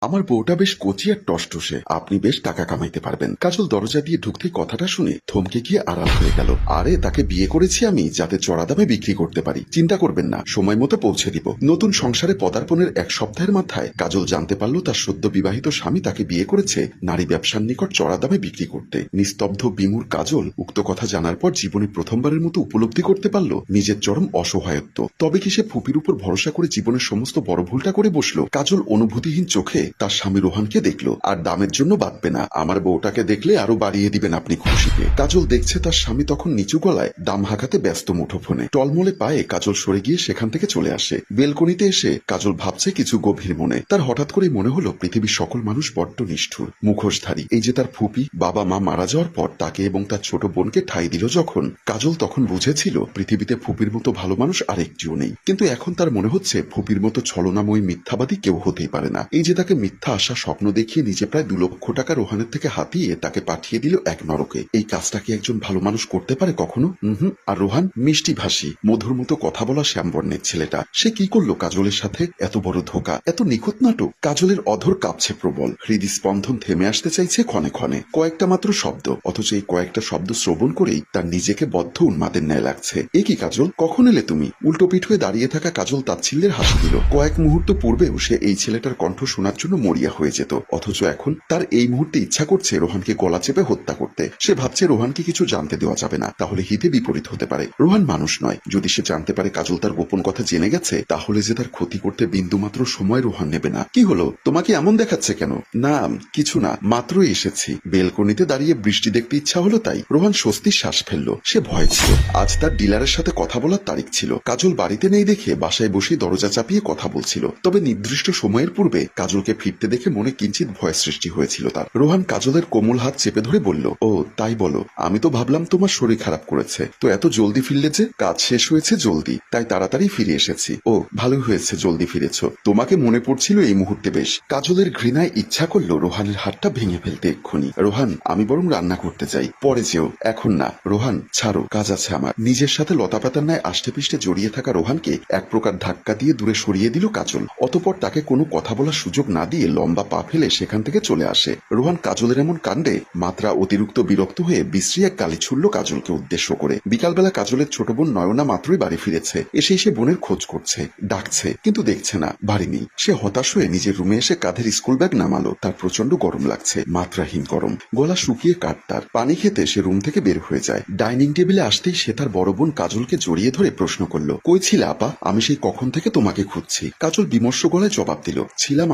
আমার বউটা বেশ কচি আর টসটসে আপনি বেশ টাকা কামাইতে পারবেন। কাজল দরজা দিয়ে ঢুকতে কথাটা শুনে থমকে গিয়ে আড়াল হয়ে গেল। আরে, তাকে বিয়ে করেছি আমি, যাতে চড়া দামে বিক্রি করতে পারি। চিন্তা করবেন না, সময় মতো পৌঁছে দিব। নতুন সংসারে পদার্পণের এক সপ্তাহের মাথায় কাজল জানতে পারল তার সদ্য বিবাহিত স্বামী তাকে বিয়ে করেছে নারী ব্যবসার নিকট চড়া দামে বিক্রি করতে। নিস্তব্ধ বিমুর কাজল উক্ত কথা জানার পর জীবনে প্রথমবারের মতো উপলব্ধি করতে পারল নিজের চরম অসহায়ত্ব। তবে কি সে ফুপির উপর ভরসা করে জীবনের সমস্ত বড় ভুলটা করে বসল? কাজল অনুভূতিহীন চোখে তার স্বামী রোহানকে দেখল, আর দামের জন্য বাঁধবে না। আমার বউটাকে দেখলে আরও বাড়িয়ে দিবেন আপনি খুশিতে। কাজল দেখছে তার স্বামী তখন নিচু গলায় দাম হাঁকাতে ব্যস্ত মুঠোফোনে। টলমলে পায়ে কাজল সরে গিয়ে সেখান থেকে চলে আসে। বেলকনিতে এসে কাজল ভাবছে কিছু গভীর মনে। তার হঠাৎ করে মনে হলো, পৃথিবীর সকল মানুষ বড্ড নিষ্ঠুর, মুখোশধারী। এই যে তার ফুপি, বাবা মা মারা যাওয়ার পর তাকে এবং তার ছোট বোনকে ঠাই দিল যখন কাজল তখন বুঝেছিল, পৃথিবীতে ফুপির মতো ভালো মানুষ আরেকটিও নেই। কিন্তু এখন তার মনে হচ্ছে, ফুপির মতো ছলনাময়ী মিথ্যাবাদী কেউ হতেই পারে না। এই যে তাকে মিথ্যা আশা স্বপ্ন দেখিয়ে নিজে প্রায় দু লক্ষ টাকা রোহানের থেকে হাতিয়ে তাকে পাঠিয়ে দিল এক নরকে। এই কাজটা কি একজন ভালো মানুষ করতে পারে কখনো? হুম আর রোহান, মিষ্টি ভাষী। মধুর মতো কথা বলা শ্যামবর্ণের ছেলেটা। সে কি করল কাজলের সাথে? এত বড় ধোকা, এত নিখুঁত নাটক। কাজলের অধর কাঁপছে প্রবল। হৃদস্পন্দন থেমে আসতে চাইছে ক্ষণে ক্ষণে। কয়েকটা মাত্র শব্দ, অথচ এই কয়েকটা শব্দ শ্রবণ করেই তার নিজেকে বদ্ধ উন্মাদের ন্যায় লাগছে। এ কি কাজল? কখন এলে তুমি? উল্টো পিঠ হয়ে দাঁড়িয়ে থাকা কাজল তাচ্ছিল্যের হাসি দিল। কয়েক মুহূর্ত পূর্বেও সে এই ছেলেটার কণ্ঠ শোনার জন্য মরিয়া হয়ে যেত। অথচ এখন তার এই মুহূর্তে ইচ্ছা করছে রোহানকে গলা চেপে হত্যা করতে। সে ভাবছে রোহানকে কিছু জানতে দেওয়া যাবে না, তাহলে হিতে বিপরীত হতে পারে। রোহান মানুষ নয়। যদি সে জানতে পারে কাজল তার গোপন কথা জেনে গেছে, তাহলে যে তার ক্ষতি করতে বিন্দুমাত্র সময় রোহান নেবে না। কি হলো? তোমাকে এমন দেখাচ্ছে কেন? না, কিছু না, মাত্রই এসেছি। বেলকনিতে দাঁড়িয়ে বৃষ্টি দেখতে ইচ্ছা হলো তাই রোহান স্বস্তির শ্বাস ফেলল। সে ভয় ছিল। আজ তার ডিলারের সাথে কথা বলার তারিখ ছিল। কাজল বাড়িতে নেই দেখে বাসায় বসে দরজা চাপিয়ে কথা বলছিল। তবে নির্দিষ্ট সময়ের পূর্বে কাজলকে ফিরতে দেখে মনে কিঞ্চিত ভয় সৃষ্টি হয়েছিল তার। রোহান কাজলের কোমল হাত চেপে ধরে বলল, ও, তাই বলো, আমি তো ভাবলাম তোমার শরীর খারাপ করেছে। তো এত জলদি ফিরলে যে? কাজ শেষ হয়েছে জলদি, তাই তাড়াতাড়ি ফিরে এসেছি। ও, ভালো হয়েছে, জলদি ফিরেছ। তোমাকে মনে পড়ছিল এই মুহূর্তে বেশ। কাজলের ঘৃণায় ইচ্ছা করল রোহানের হাতটা ভেঙে ফেলতে এক্ষুনি। রোহান, আমি বরং রান্না করতে চাই। পরে যেও। এখন না। রোহান, ছাড়ো, কাজ আছে আমার। নিজের সাথে লতাপাতার ন্যায় আষ্টে পিষ্টে জড়িয়ে থাকা রোহানকে এক প্রকার ধাক্কা দিয়ে দূরে সরিয়ে দিল কাজল। অতপর তাকে কোনো কথা বলার সুযোগ না দিয়ে লম্বা পা ফেলে সেখান থেকে চলে আসে। রোহান কাজলের এমন কাণ্ডে মাত্রা অতিরিক্ত বিরক্ত হয়ে বিশ্রী এক গালি ছুড়ল কাজলকে উদ্দেশ্য করে। বিকালবেলা কাজলের ছোট বোন নয়না মাত্রই বাড়ি ফিরেছে। এসে এসে বোনের খোঁজ করছে, ডাকছে, কিন্তু দেখছে না, বাড়ি নেই। সে হতাশ হয়ে নিজের রুমে এসে কাঁধের স্কুল ব্যাগ নামালো। তার প্রচণ্ড গরম লাগছে, মাত্রাহীন গরম। গলা শুকিয়ে কাটতার পানি খেতে সে রুম থেকে বের হয়ে যায়। ডাইনিং টেবিলে আসতেই সে তার বড় বোন কাজলকে জড়িয়ে ধরে প্রশ্ন করল, কই ছিলে আপা? আমি সেই কখন থেকে তোমাকে খুঁজছি। কাজল বিমর্ষ গলায় জবাব দিল, ছিলাম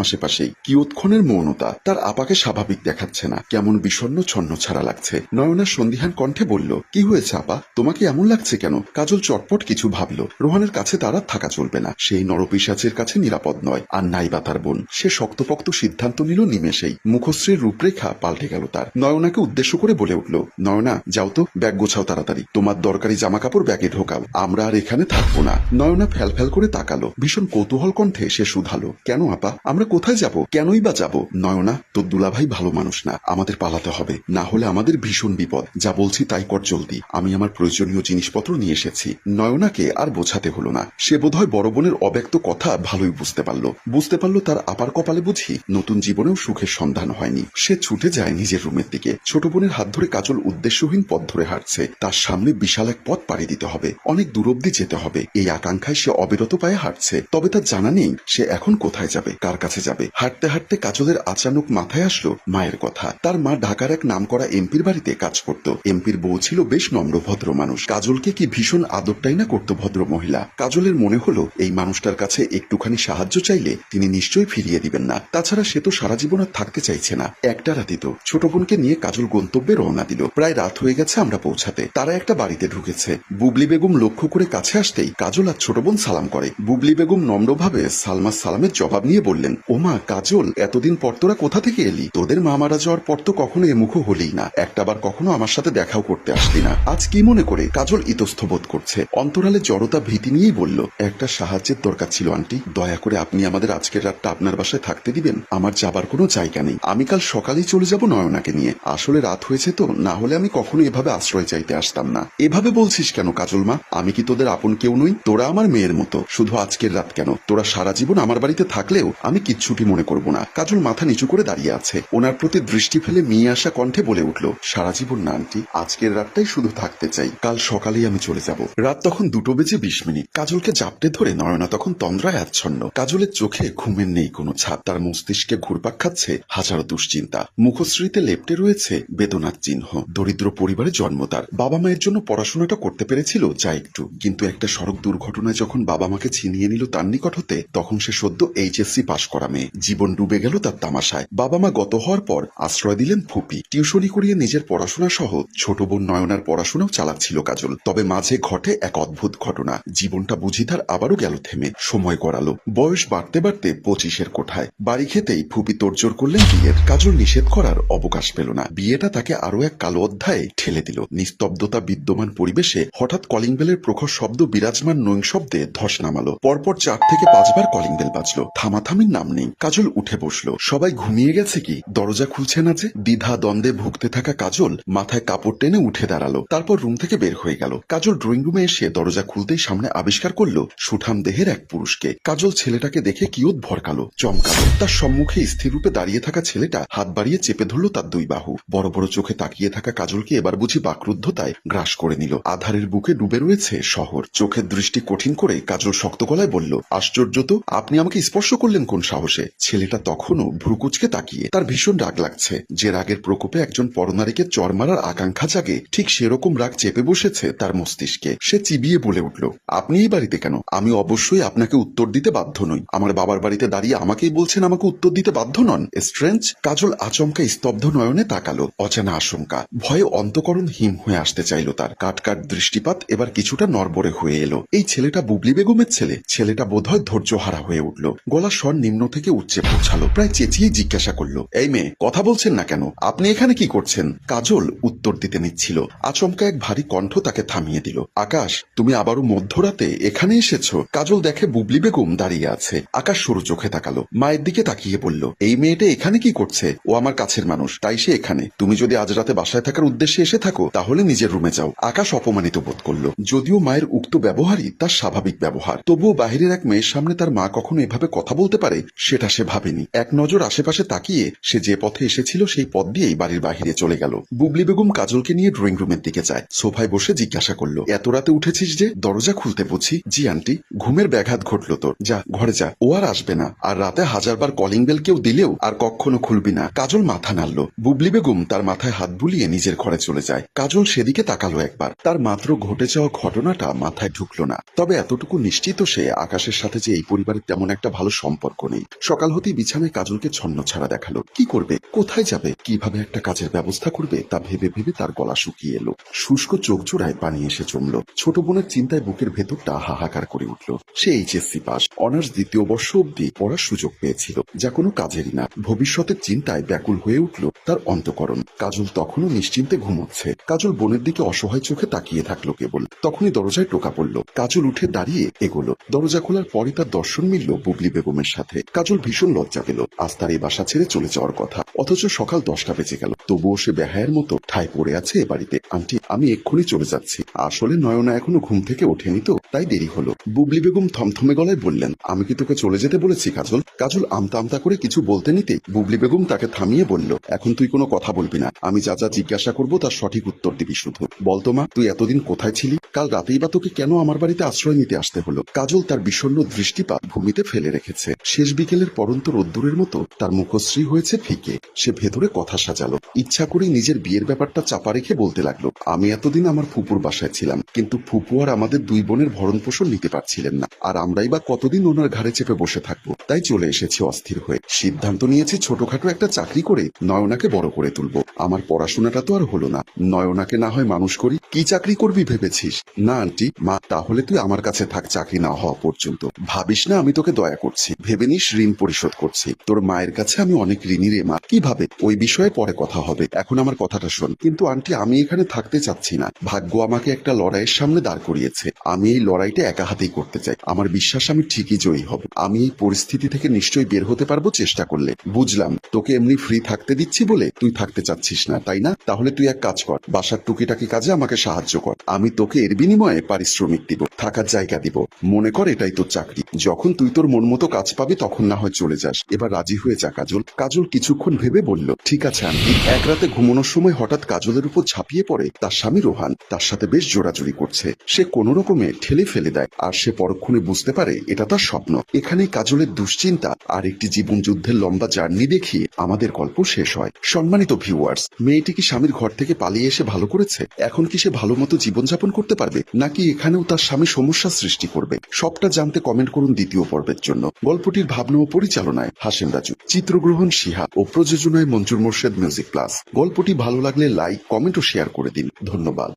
আশেপাশেই কিয়ৎক্ষণের মৌনতা তার আপাকে স্বাভাবিক দেখাচ্ছে না। কেমন বিষণ্ণ ছন্ন ছাড়া লাগছে। নয়না সন্দিহান কণ্ঠে বলল, কি হয়েছে আপা? তোমাকে এমন লাগছে কেন? কাজল চটপট কিছু ভাবলো। রোহানের কাছে তারা থাকা চলবে না। সেই নরপিসাচের কাছে নিরাপদ নয়। আর নাই বা তার বোন। সে শক্তপক্ত সিদ্ধান্ত নিল নিমেষেই। মুখশ্রীর রূপরেখা পাল্টে গেল তার। নয়নাকে উদ্দেশ্য করে বলে উঠল, নয়না, যাও তো, ব্যাগ গোছাও তাড়াতাড়ি। তোমার দরকারি জামা কাপড় ব্যাগে ঢোকাও। আমরা আর এখানে থাকব না। নয়না ফ্যাল ফ্যাল করে তাকালো। ভীষণ কৌতূহল কণ্ঠে সে শুধালো, কেন আপা? আমরা কোথায় যাব কেনই বা যাব? নয়না তোর দুলাভাই ভালো মানুষ না। আমাদের পালাতে হবে। না হলে আমাদের ভীষণ বিপদ। যা বলছি তাই কর জলদি। আমি আমার প্রয়োজনীয় জিনিসপত্র নিয়ে এসেছি। নয়নাকে আর বোঝাতে হলো না। সে বোধহয় বড় বোনের অব্যক্ত কথা ভালোই বুঝতে পারল। বুঝতে পারল তার আপার কপালে বুঝি নতুন জীবনেও সুখের সন্ধান হয়নি। সে ছুটে যায় নিজের রুমের দিকে। ছোট বোনের হাত ধরে কাজল উদ্দেশ্যহীন পথ ধরে হাঁটছে। তার সামনে বিশাল এক পথ পাড়ি দিতে হবে। অনেক দূর অব্দি যেতে হবে। এই আকাঙ্ক্ষায় সে অবিরত পায়ে হাঁটছে। তবে তার জানা নেই সে এখন কোথায় যাবে, কার কাছে যাবে। হাঁটতে হাঁটতে কাজলের আচানক মাথায় আসলো মায়ের কথা। তার মা ঢাকার এক নামকরা এমপির বাড়িতে কাজ করত। এমপির বউ ছিল বেশ নম্র, ভদ্র মানুষ। কাজলকে কি ভীষণ আদরটাই না করতো ভদ্র মহিলা? কাজলের মনে হলো, এই মানুষটার কাছে একটুখানি সাহায্য চাইলে তিনি নিশ্চয়ই ফিরিয়ে দিবেন না। তাছাড়া সে তো সারা জীবন আর থাকতে চাইছে না। একটা রাতি তো ছোট বোনকে নিয়ে কাজল গন্তব্যে রওনা দিল। প্রায় রাত হয়ে গেছে আমরা পৌঁছাতে। তারা একটা বাড়িতে ঢুকেছে। বুবলি বেগম লক্ষ্য করে কাছে আসতেই কাজল আর ছোট বোন সালাম করে। বুবলি বেগম নম্রভাবে সালমা সালামের জবাব নিয়ে বললেন, ওমা কাজল, এতদিন পর তোরা কোথা থেকে এলি? তোদের মা মারা যাওয়ার পর তো কখনো এ মুখো হলেই না। একটাবার কখনো আমার সাথে দেখাও করতে আসলি না। আজ কি মনে করে কাজল ইতস্থ বোধ করছে? অন্তরালে জড়তা ভীতি নিয়েই বলল, একটা সাহায্যের দরকার ছিল, আন্টি। দয়া করে আপনি আমাদের আজকের রাতটা আপনার বাসায় থাকতে দিবেন। আমার যাবার কোনো জায়গা নেই। আমি কাল সকালেই চলে যাব নয়নাকে নিয়ে। আসলে রাত হয়েছে তো, না হলে আমি কখনো এভাবে আশ্রয় চাইতে আসতাম না। এভাবে বলছিস কেন কাজল মা? আমি কি তোদের আপন কেউ নই? তোরা আমার মেয়ের মতো। শুধু আজকের রাত কেন? তোরা সারা জীবন আমার বাড়িতে থাকলেও আমি কিচ্ছুটি মনে করব না। কাজল মাথা নিচু করে দাঁড়িয়ে আছে। ওনার প্রতি দৃষ্টি ফেলে মিয়ে আসা কণ্ঠে বলে উঠল, সারা জীবন না, আন্টি। আজকের রাতটাই শুধু থাকতে চাই। কাল সকালেই আমি চলে যাব। রাত তখন দুটো বেজে বিশ মিনিট। কাজলকে জাপটে ধরে নয়না তখন তন্দ্রায় আচ্ছন্ন। কাজলের চোখে ঘুমের নেই কোনো ছাপ। তার মস্তিষ্কে ঘুরপাক খাচ্ছে হাজারো দুশ্চিন্তা। মুখশ্রীতে লেপটে রয়েছে বেদনার চিহ্ন। দরিদ্র পরিবারে জন্ম তার। বাবা মায়ের জন্য পড়াশোনাটা করতে পেরেছিল, যা একটু। কিন্তু একটা সড়ক দুর্ঘটনায় যখন বাবা মাকে ছিনিয়ে নিল তার নিকট হতে, তখন সে সদ্য এইচএসসি পাশ করা মেয়ে। জীবন ডুবে গেল তার তামাশায়। বাবা মা গত হওয়ার পর আশ্রয় দিলেন ফুপি। টিউশনি করিয়ে নিজের পড়াশোনা সহ ছোট বোন নয়নার পড়াশোনাও চালাচ্ছিল কাজল। তবে মাঝে ঘটে এক অদ্ভুত ঘটনা। জীবনটা বুঝি তার আবারও গেল থেমে। সময় গড়ালো। বয়স বাড়তে বাড়তে পঁচিশের কোঠায়। বাড়ি খেতেই ফুপি তোড়জোড় করলেন বিয়ের। কাজল নিষেধ করার অবকাশ পেল না। বিয়েটা তাকে আরও এক কালো অধ্যায়ে ঠেলে দিল। নিস্তব্ধতা বিদ্যমান পরিবেশে হঠাৎ কলিং বেলের প্রখর শব্দ বিরাজমান নৈং শব্দে ধস নামালো। পরপর চার থেকে পাঁচবার কলিং বেল বাজলো। থামাথামির নাম নেই। কাজল উঠে বসল। সবাই ঘুমিয়ে গেছে কি? দরজা খুলছে না যে? দ্বিধা দ্বন্দ্বে ভুগতে থাকা কাজল মাথায় কাপড় টেনে উঠে দাঁড়াল। তারপর রুম থেকে বের হয়ে গেল। কাজল ড্রয়িং রুমে এসে দরজা খুলতেই সামনে আবিষ্কার করল সুঠাম দেহের এক পুরুষকে। কাজল ছেলেটাকে দেখে কিয়ত ভরকালো, চমকালো। তার সম্মুখে স্থির রূপে দাঁড়িয়ে থাকা ছেলেটা হাত বাড়িয়ে চেপে ধরলো তার দুই বাহু। বড় বড় চোখে তাকিয়ে থাকা কাজলকে এবার বুঝি বাকরুদ্ধতায় গ্রাস করে নিল। আধারের বুকে ডুবে রয়েছে শহর। চোখের দৃষ্টি কঠিন করে কাজল শক্ত গলায় বলল, আশ্চর্য তো, আপনি আমাকে স্পর্শ করলেন কোন সাহসে? ছেলেটা তখনও ভ্রুকুচকে তাকিয়ে। তার ভীষণ রাগ লাগছে। যে রাগের প্রকোপে একজন পরনারীকে চর মারার আকাঙ্ক্ষা জাগে, ঠিক সেরকম রাগ চেপে বসেছে তার মস্তিষ্কে। সে চিবিয়ে বলে উঠল, আপনি এই বাড়িতে কেন? আমি অবশ্যই আপনাকে উত্তর দিতে বাধ্য নই। আমার বাবার বাড়িতে দাঁড়িয়ে আমাকেই বলছেন আমাকে উত্তর দিতে বাধ্য নন। স্ট্রেঞ্জ, কাজল আচমকা স্তব্ধ নয়নে তাকালো, অচেনা আশঙ্কা। ভয়ে অন্তকরণ হিম হয়ে আসতে চাইল তার। কাট কাট দৃষ্টিপাত এবার কিছুটা নরবরে হয়ে এলো। এই ছেলেটা বুবলি বেগমের ছেলে। ছেলেটা বোধহয় ধৈর্য হারা হয়ে উঠল। গলার স্বর নিম্ন থেকে উচ্চে পৌঁছালো, প্রায় চেঁচিয়ে জিজ্ঞাসা করল, এই মেয়ে, কথা বলছেন না কেন? আপনি এখানে কি করছেন? কাজল উত্তর দিতে নিচ্ছিল। আচমকা এক ভারী কণ্ঠ তাকে থামিয়ে দিল। আকাশ, তুমি আবারও মধ্যরাতে এখানে এসেছ? কাজল দেখে বুবলি বেগম দাঁড়িয়ে আছে। আকাশ সরু চোখে তাকালো, মায়ের দিকে তাকিয়ে বলল, এই মেয়েটা এখানে কি করছে? ও আমার কাছের মানুষ, তাই সে এখানে। তুমি যদি আজ রাতে বাসায় থাকার উদ্দেশ্যে এসে থাকো, তাহলে নিজের রুমে যাও। আকাশ অপমানিত বোধ করল। যদিও মায়ের উক্ত ব্যবহারই তার স্বাভাবিক ব্যবহার, তবুও বাহিরের এক মেয়ের সামনে তার মা কখনো এভাবে কথা বলতে পারে, সেটা সে ভাবেনি। এক নজর আশেপাশে তাকিয়ে সে যে পথে এসেছিল সেই পথ দিয়েই বাড়ির বাহিরে চলে গেল। বুবলি বেগম কাজলকে নিয়ে ড্রয়িং রুমের দিকে যায়। সোফায় বসে জিজ্ঞাসা করল, এত রাতে উঠেছিস যে? দরজা খুলতে বুঝি জি, আন্টি, ঘুমের ব্যাঘাত ঘটলো তোর। যা, ঘরে যা। ও আর আসবে না। আর রাতে হাজারবার কলিং বেল কেউ দিলেও আর কখনো খুলবি না। কাজল মাথা নাড়ল। বুবলি বেগম তার মাথায় হাত বুলিয়ে নিজের ঘরে চলে যায়। কাজল সেদিকে তাকালো একবার। তার মাত্র ঘটে যাওয়া ঘটনাটা মাথায় ঢুকলো না। তবে এতটুকু নিশ্চিত সে আকাশের সাথে যে এই পরিবারের তেমন একটা ভালো সম্পর্ক নেই। সকাল হতেই বিছানায় কাজলকে ছন্ন ছাড়া দেখাল। কি করবে? কোথায় যাবে? কীভাবে একটা কাজের ব্যবস্থা করবে? তা ভেবে ভেবে তার গলা শুকিয়ে এলো। শুষ্ক চোখ জোড়ায় পানি এসে জমল। ছোট বোনের চিন্তায় বুকের ভেতরটা হাহাকার করে উঠল। সে এইচএসসি পাস। অনার্স দ্বিতীয় বর্ষ অব্দি পড়ার সুযোগ পেয়েছিল। যা কোনো কাজেরই না। ভবিষ্যতের চিন্তায় ব্যাকুল হয়ে উঠল তার অন্তকরণ। কাজল তখনও নিশ্চিন্তে ঘুমোচ্ছে। কাজল বোনের দিকে অসহায় চোখে তাকিয়ে থাকল কেবল। তখনই দরজায় টোকা পড়ল। কাজল উঠে দাঁড়িয়ে এগোলো। দরজা খোলার পরে তার দর্শন মিলল বুবলি বেগমের সাথে। কাজল ভীষণ লজ্জা পেল। আজ তার এই বাসা ছেড়ে চলে যাওয়ার কথা। অথচ সকাল দশটা বেজে গেল। তবুও সে বেহায়ের মতো ঠায় পড়ে আছে এ বাড়িতে। আন্টি, আমি এক্ষুনি চলে যাচ্ছি। আসলে নয়না এখনও ঘুম থেকে ওঠেনি তো। তাই দেরি হলো। বুবলি বেগম থমথমে গলায় বললেন, আমি কি তোকে চলে যেতে বলেছি, কাজল? কাজল, আমতা আমতা করে কিছু বলতে নিতে? বুবলি বেগম তাকে থামিয়ে বলল, এখন তুই কোনো কথা বলবি না। আমি যা যা জিজ্ঞাসা করব তার সঠিক উত্তর দিবি শুধু। বলতো মা, তুই এতদিন কোথায় ছিলি? কাল রাতেই বা তোকে কেন আমার বাড়িতে আশ্রয় নিতে আসতে হলো? কাজল তার বিষণ্ণ দৃষ্টিপাত ভূমিতে ফেলে রেখেছে। শেষ বিকেলের পরন্ত রোদ্দুরের মতো তার মুখশ্রী হয়েছে ফিকে। সে ভেতরে কথা সাজালো। ইচ্ছা করেই নিজের বিয়ের ব্যাপারটা চাপা রেখে বলতে লাগল, আমি এতদিন আমার ফুপুর বাসায় ছিলাম, কিন্তু ফুপু আর আমাদের দুই বোনের ভরণ পোষণ নিতে পারছিলেন না। আর আমরাই বা কতদিন ওনার ঘাড়ে চেপে বসে থাকব? তাই চলে এসেছি অস্থির হয়ে। সিদ্ধান্ত নিয়েছি ছোটখাটো একটা চাকরি করে নয়নাকে বড় করে তুলবো। আমার পড়াশোনাটা তো আর হলো না। নয়নাকে না হয় মানুষ করি। কি চাকরি করবি ভেবেছিস? না, আন্টি। মা, তাহলে তুই আমার কাছে থাক, চাকরি না হওয়া পর্যন্ত। ভাবিস না আমি তোকে দয়া করছি। ভেবে নিস, ঋণ পরিশোধ করছি। তোর মায়ের কাছে আমি অনেক ঋণী রে, মা। কীভাবে? ওই বিষয়ে পরে কথা হবে। এখন আমার কথাটা শোন। কিন্তু, আন্টি, আমি এখানে থাকতে থাকতে চাচ্ছি না। ভাগ্য আমাকে একটা লড়াইয়ের সামনে দাঁড় করিয়েছে। আমি এই লড়াইটা একা হাতেই করতে চাই। আমার বিশ্বাস আমি ঠিকই জয়ী হব। আমি এই পরিস্থিতি থেকে নিশ্চয়ই বের হতে পারব চেষ্টা করলে। বুঝলাম, তোকে এমনি ফ্রি থাকতে দিচ্ছি বলে তুই থাকতে চাচ্ছিস না, তাই না? তাহলে তুই এক কাজ কর, বাসার টুকিটাকি কাজে আমাকে সাহায্য কর। আমি তোকে এর বিনিময়ে পারিশ্রমিক দিব, থাকার জায়গা দিব। মনে কর এটাই তোর চাকরি। যখন তুই তোর মন মতো কাজ পাবি তখন না হয় চলে যাস। এবার রাজি হয়ে যা, কাজল। কাজল কিছুক্ষণ ভেবে বলল, ঠিক আছে আমি এক রাতে ঘুমানোর সময় হঠাৎ কাজলের উপর ঝাঁপিয়ে পড়ে তার স্বামী রোহান। তার সাথে বেশ জোরাজুরি করছে। সে কোনো রকমে ঠেলে ফেলে দেয়। আর সে পরক্ষণে বুঝতে পারে এটা তার স্বপ্ন। এখানেই কাজলের দুশ্চিন্তা আর একটি জীবন যুদ্ধের লম্বা জার্নি দেখিয়ে আমাদের গল্প শেষ হয়। সম্মানিত ভিউয়ার্স মেয়েটি কি স্বামীর ঘর থেকে পালিয়ে এসে ভালো করেছে? এখন কি সে ভালো মতো জীবনযাপন করতে পারবে? নাকি এখানেও তার স্বামী সমস্যা সৃষ্টি করবে? সবটা জানতে কমেন্ট করুন দ্বিতীয় পর্বের জন্য। গল্পটির ভাবনা ও পরিচালনায় হাসেম রাজু, চিত্রগ্রহণ সিহা ও প্রযোজনায় মঞ্জুর মোর্শেদ মিউজিক প্লাস গল্পটি ভালো লাগলে লাইক কমেন্ট ও শেয়ার করে দিন। ধন্যবাদ।